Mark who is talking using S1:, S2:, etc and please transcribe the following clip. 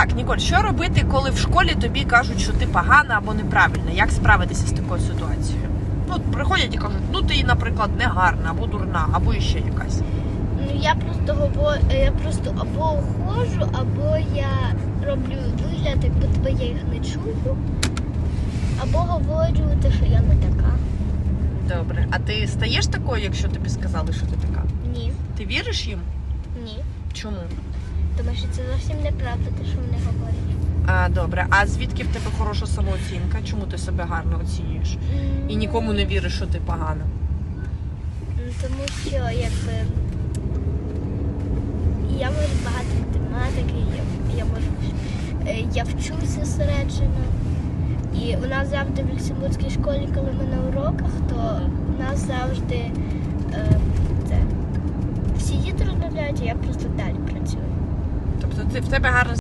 S1: Так, Ніколь, що робити, коли в школі тобі кажуть, що ти погана або неправильна? Як справитися з такою ситуацією? Ну, приходять і кажуть, ну ти, наприклад, не гарна, або дурна, або іще якась.
S2: Ну я просто говорю, я просто або ходжу, або я роблю вигляд, як будто я їх не чую, або говорю те, що я не така.
S1: Добре. А ти стаєш такою, якщо тобі сказали, що ти така?
S2: Ні,
S1: Ти віриш їм?
S2: ні.
S1: Чому?
S2: Тому що це зовсім неправда, те, що вони.
S1: А, добре. А звідки в тебе хороша самооцінка? Чому ти себе гарно оцінюєш? І нікому не віриш, що ти погана?
S2: Ну, Тому що якби я можу багато математики, я, я можу е, я вчуся зосереджено. І у нас завжди в Люксембурзькій школі, коли ми на уроках, то у нас завжди е, це, всі діти розмовляють, а я просто далі працюю.
S1: Тобто ти в тебе гарна